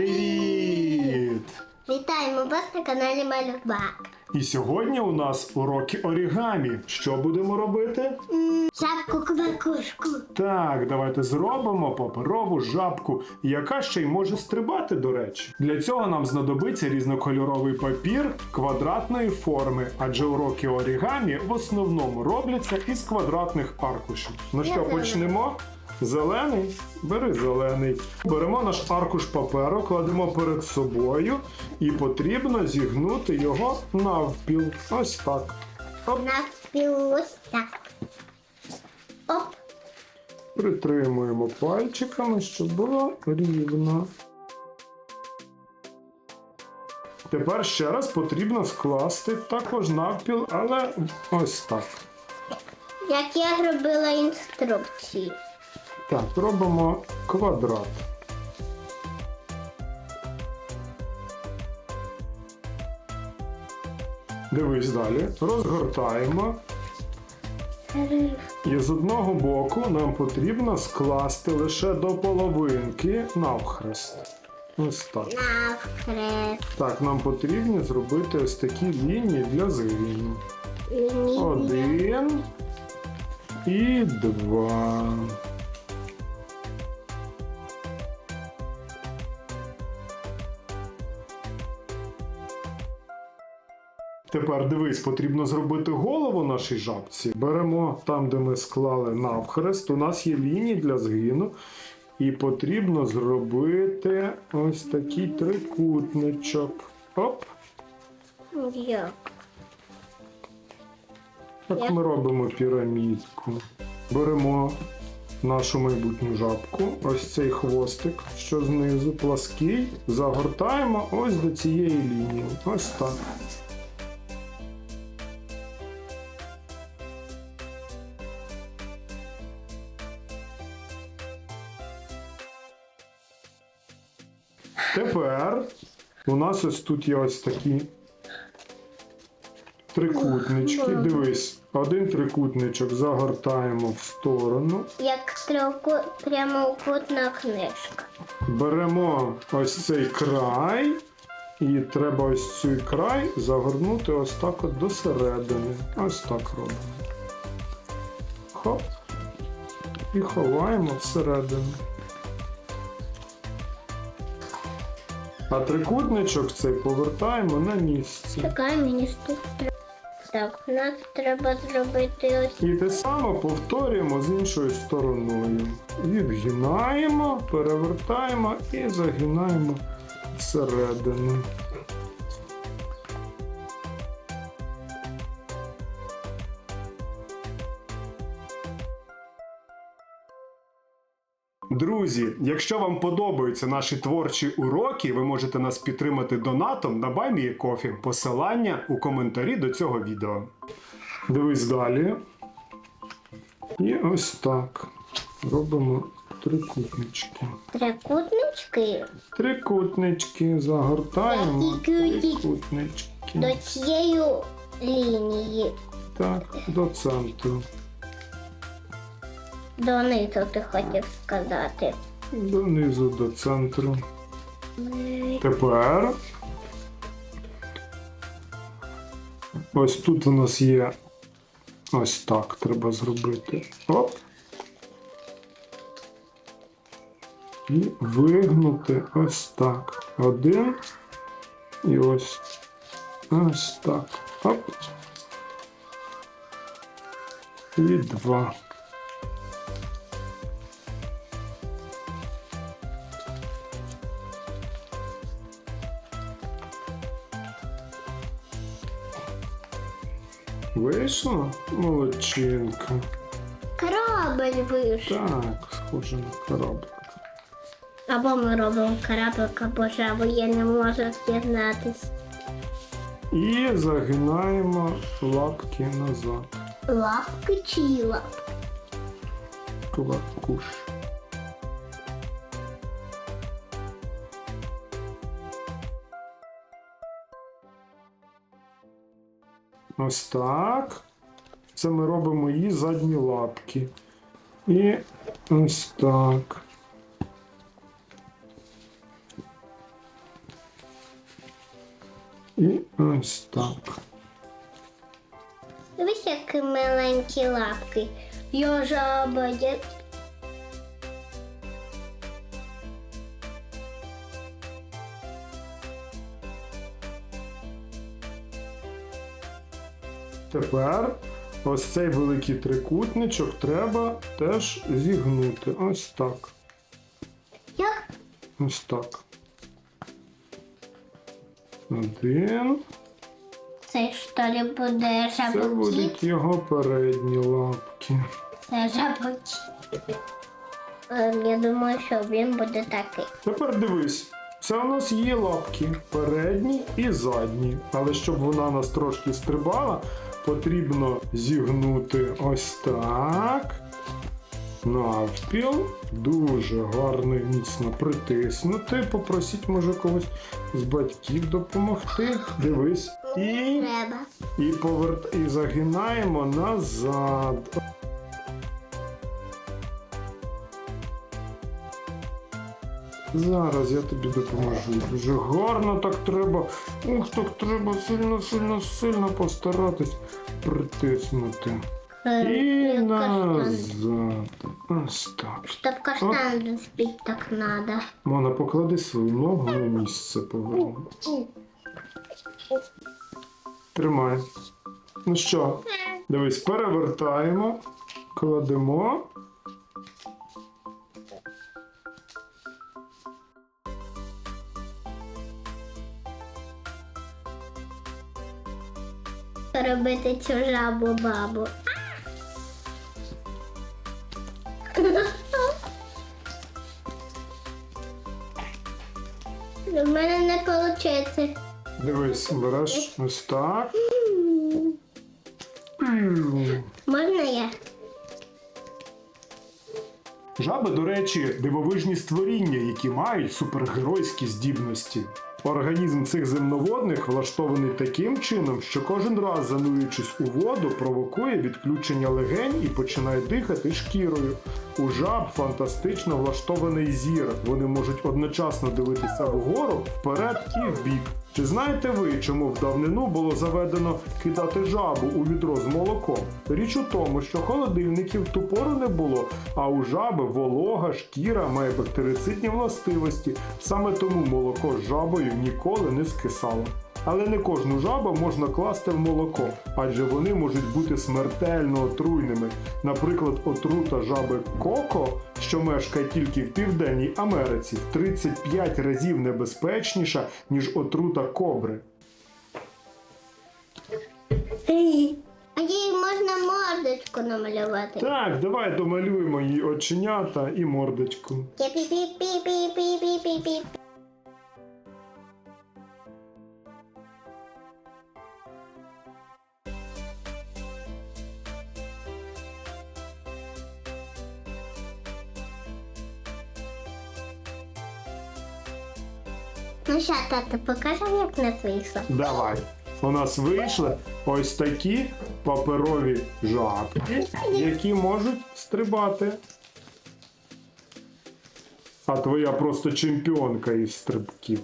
Привіт! Вітаємо вас на каналі Малюбак. І сьогодні у нас уроки орігамі. Що будемо робити? Жабку квакушку. Так, давайте зробимо паперову жабку, яка ще й може стрибати, до речі. Для цього нам знадобиться різнокольоровий папір квадратної форми, адже уроки орігамі в основному робляться із квадратних аркушів. Ну що, почнемо? Зелений? Бери зелений. Беремо наш аркуш паперу, кладемо перед собою і потрібно зігнути його навпіл. Ось так. Оп. Навпіл ось так. Оп. Притримуємо пальчиками, щоб було рівно. Тепер ще раз потрібно скласти також навпіл, але ось так. Як я робила інструкції. Так, робимо квадрат. Дивись далі. Розгортаємо. І з одного боку нам потрібно скласти лише до половинки навхрест. Ось так. Навхрест. Так, нам потрібно зробити ось такі лінії для згину. Один і два. Тепер дивись, потрібно зробити голову нашій жабці. Беремо там, де ми склали навхрест. У нас є лінії для згину. І потрібно зробити ось такий трикутничок. Оп. Як? Так ми робимо пірамідку. Беремо нашу майбутню жабку, ось цей хвостик, що знизу плаский, загортаємо ось до цієї лінії. Ось так. Тепер у нас ось тут є ось такі трикутнички. Дивись, один трикутничок загортаємо в сторону. Як трьохку... прямокутна книжка. Беремо ось цей край, і треба ось цей край загорнути ось так от до середини. Ось так робимо. Хоп. І ховаємо всередину. А трикутничок цей повертаємо на місце. Така мені. Так, нас треба зробити ось І те саме повторюємо з іншою стороною. Відгинаємо, перевертаємо і загинаємо всередину. Друзі, якщо вам подобаються наші творчі уроки, ви можете нас підтримати донатом на BuyMeACoffee. Посилання у коментарі до цього відео. Дивись далі. І ось так. Робимо трикутнички. трикутнички Трикутнички загортаємо. Трикутнички. до цієї лінії. Так, до центру. Донизу ти хотів сказати. Донизу до центру. Тепер. Ось тут у нас є. Ось так треба зробити. Оп. І вигнути ось так. Один. І ось. Ось так. Оп. І два. Вийшло? Молодчинка. Корабель вийшов. Так, схоже на кораблик. Або ми робимо кораблик, або жабу, я не можу з'єднатись. І загинаємо лапки назад. Лапки чи лапки? Квакуш. Ось так. Це ми робимо її задні лапки. І ось так. І ось так. Дивись, які маленькі лапки. Його ж обоє Тепер ось цей великий трикутничок треба теж зігнути. Ось так. Як? Ось так. Один. Це що ли буде Це будуть його передні лапки. Це жаботіт. Ем, Я думаю, що він буде такий. Тепер дивись, це у нас є лапки передні і задні. Але щоб вона нас трошки стрибала, потрібно зігнути ось так. Навпіл. Дуже гарно і міцно притиснути. Попросіть, може, когось з батьків допомогти. Дивись. І, і, поверт... і загинаємо назад. Зараз я тобі допоможу. Дуже гарно так треба. Ух, так треба сильно, сильно, сильно постаратись притиснути. Ем, І каштан. назад. Ось так. Щоб каштан збити так надо. Мона, поклади свою ногу на місце поверни. Тримай. Ну що, дивись, перевертаємо, кладемо. Робити цю жабу бабу. У мене не виходить. Дивись, береш ось так. Можна я? Жаби, до речі, дивовижні створіння, які мають супергеройські здібності. Організм цих земноводних влаштований таким чином, що кожен раз занурюючись у воду, провокує відключення легень і починає дихати шкірою. У жаб фантастично влаштований зір. Вони можуть одночасно дивитися вгору, вперед і вбік. Чи знаєте ви, чому в давнину було заведено кидати жабу у відро з молоком? Річ у тому, що холодильників ту пору не було, а у жаби волога шкіра має бактерицидні властивості. Саме тому молоко з жабою ніколи не скисало. Але не кожну жабу можна класти в молоко, адже вони можуть бути смертельно отруйними. Наприклад, отрута жаби Коко, що мешкає тільки в Південній Америці, в 35 разів небезпечніша, ніж отрута кобри. А їй можна мордочку намалювати. Так, давай домалюємо її оченята і мордочку. Пі-пі-пі-пі-пі-пі-пі-пі. Ну що, тато, покажи, як нас вийшло. Давай. У нас вийшли ось такі паперові жабки, які можуть стрибати. А твоя просто чемпіонка із стрибків.